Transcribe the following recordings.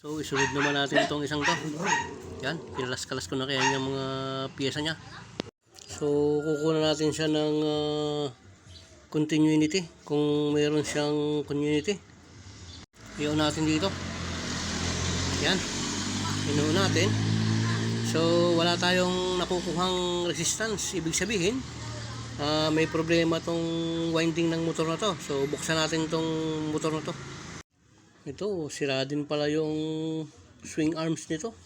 So, isunod naman natin itong isang to. Yan, pinalas-kalas ko na kaya yung mga piyesa niya. So, kukuha natin siya ng ah, continuity. Kung mayroon siyang continuity. Iyon natin dito. Yan. Inuun natin. So, wala tayong nakukuhang resistance. Ibig sabihin, ah, may problema tong winding ng motor na to. So, buksan natin tong motor na to. Ito, sira din pala yung swing arms nito.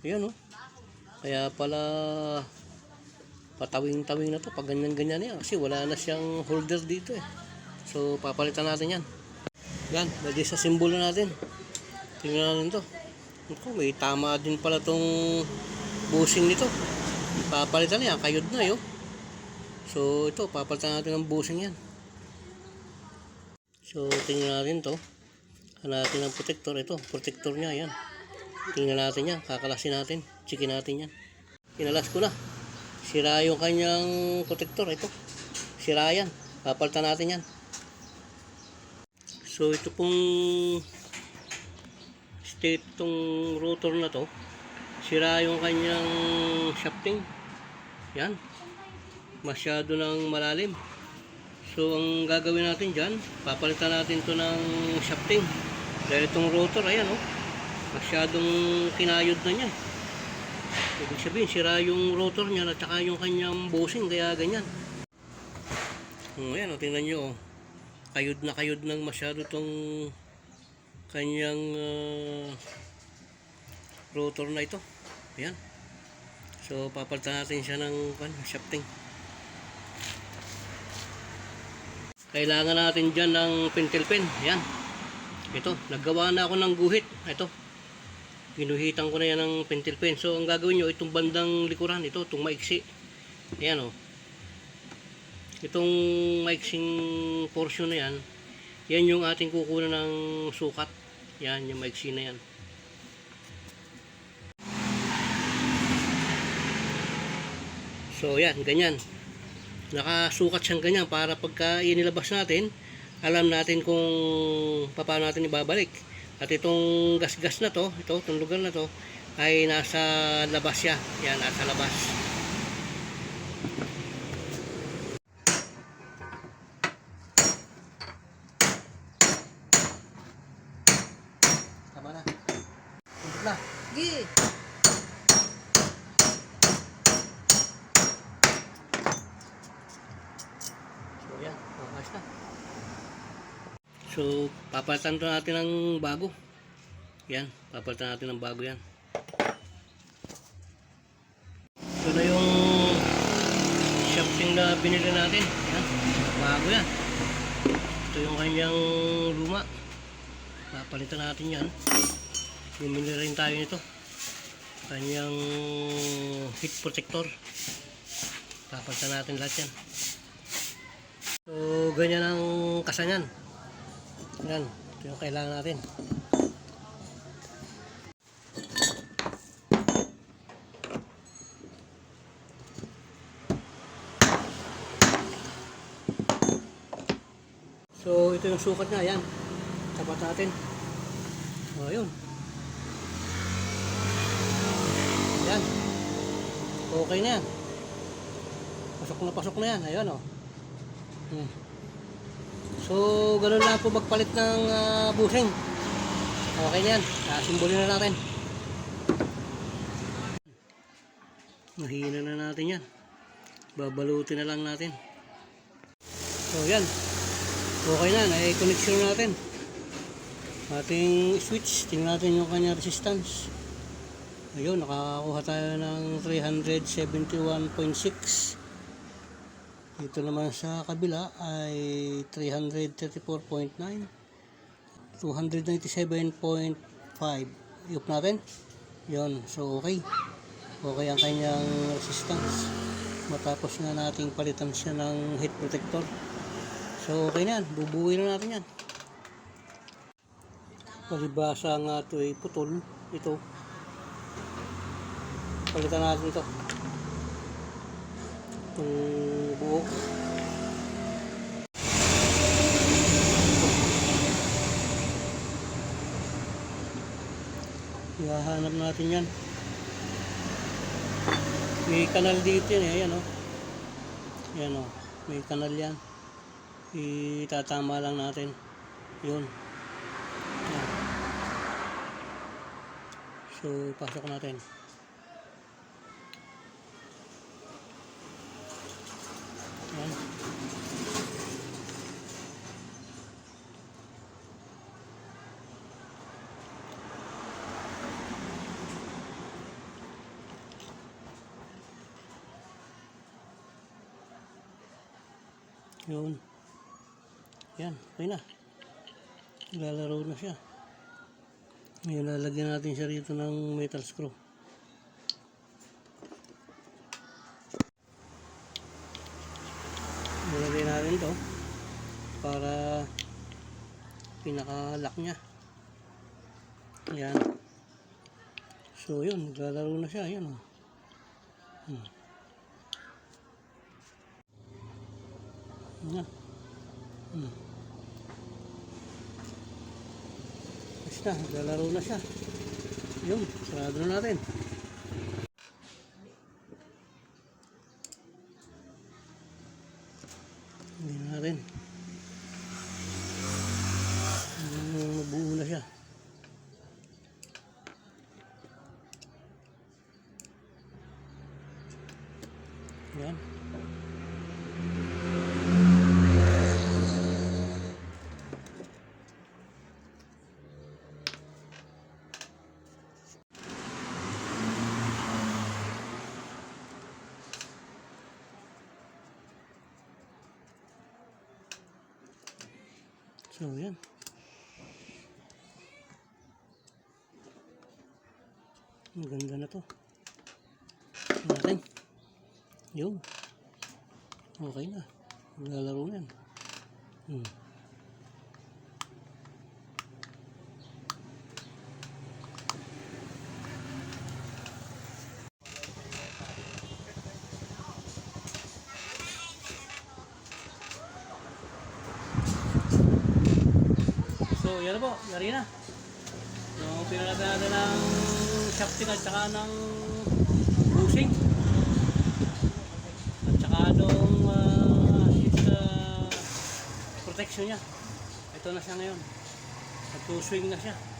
Ayan, oh. Kaya pala patawing-tawing na to pag ganyan-ganyan yan. Kasi wala na siyang holder dito eh. So, papalitan natin yan. Yan, lagi sa simbolo natin. Tingnan natin to. Ako, may tama din pala tong bushing nito. Papalitan na yan, kayod na yun. So, ito, papalitan natin ng bushing yan. So, tingnan natin to. Hanapin ang protector. Ito, protector niya. Yan. Tingnan natin yan. Kakalasin natin. Chikin natin yan. Kinalas ko na. Sira yung kanyang protector. Ito. Sira yan. Papalitan natin yan. So, ito pong state tong rotor na to. Sira yung kanyang shafting. Yan. Masyado ng malalim. So, ang gagawin natin dyan, papalitan natin to ng shafting. Dahil itong rotor, ayan oh, masyadong kinayod na niya. Ibig sabihin, sira yung rotor niya at saka yung kanyang bushing, kaya ganyan. Oh, ayan oh, tingnan nyo oh. Kayod na kayod ng masyado tong kanyang ah, rotor na ito. Ayan. So, papalitan natin siya ng kan, shafting. Kailangan natin dyan ng pentel pen. Yan. Ito, naggawa na ako ng guhit. Ito. Ginuhitan ko na yan ng pentel pen. So, ang gagawin nyo, itong bandang likuran, ito, itong maiksi. Ayan o. Itong maiksing portion na yan, yan yung ating kukunan ng sukat. Yan, yung maiksi na yan. So, yan, ganyan nakasukat siyang ganyan para pagka inilabas natin alam natin kung paano natin ibabalik. At itong gas-gas na to ito, itong lugar na to ay nasa labas siya. Yan, nasa labas. Tama na. Tumpok na. Gi. So yan, okay na. So, papalitan to natin ng bago. Yan, papalitan natin ng bago yan. Ito na yung shafting na binili natin. Yan, bago yan. Ito yung kanyang luma. Papalitan natin yan. Bumili rin tayo nito. Kanyang heat protector. Papalitan natin lahat yan. So, ganyan ang kasanyan. Yan, ito yung kailangan natin. So, ito yung sukat niya, yan. Tapat natin. O, yun. Yan. Okay na yan. Pasok na pasok na yan. Ayan, o. Hmm. So, ganun lang po magpalit ng uh, bushing. Okay na yan. Simbolin na natin. Mahina na natin yan. Babalutin na lang natin. So, yan. Okay na. Na-connection natin. Ating switch. Tingnan natin yung kanya resistance. Ayun, nakakakuha tayo ng 371.6. Ito naman sa kabila ay 334.9 297.5 Iup natin Yun, so okay. Okay ang kanyang resistance. Matapos na nating palitan siya ng heat protector. So okay na yan, bubuuin na natin yan. Palibasa nga ito ay putol. Ito. Palitan natin ito itong buo Ihahanap natin yan. May kanal dito yan eh. Ayan o. Ayan o. May kanal yan. Itatama lang natin. Yun. Ayan. So, pasok natin. Ayan. Yun. Yan, okay na. Lalaro na siya. Ngayon, lalagyan natin siya rito ng metal screw. Nilagay natin to para pinaka-lock niya. Yan. So, yun. Naglalaro na siya. Yan, oh. Hmm. Yan. Hmm. Basta, naglalaro na siya. Yun, sarado na natin. Hindi na natin. Mabuo na siya. Yan. So, yan. Ang ganda na to. Natin. Yun. Okay na. Lalaro na yan. Hmm. Yan na po. Yari na. So, pinalagyan natin ng shafting at saka ng bushing. At saka nung uh, is, uh, protection niya. Ito na siya ngayon. Nag-swing na siya.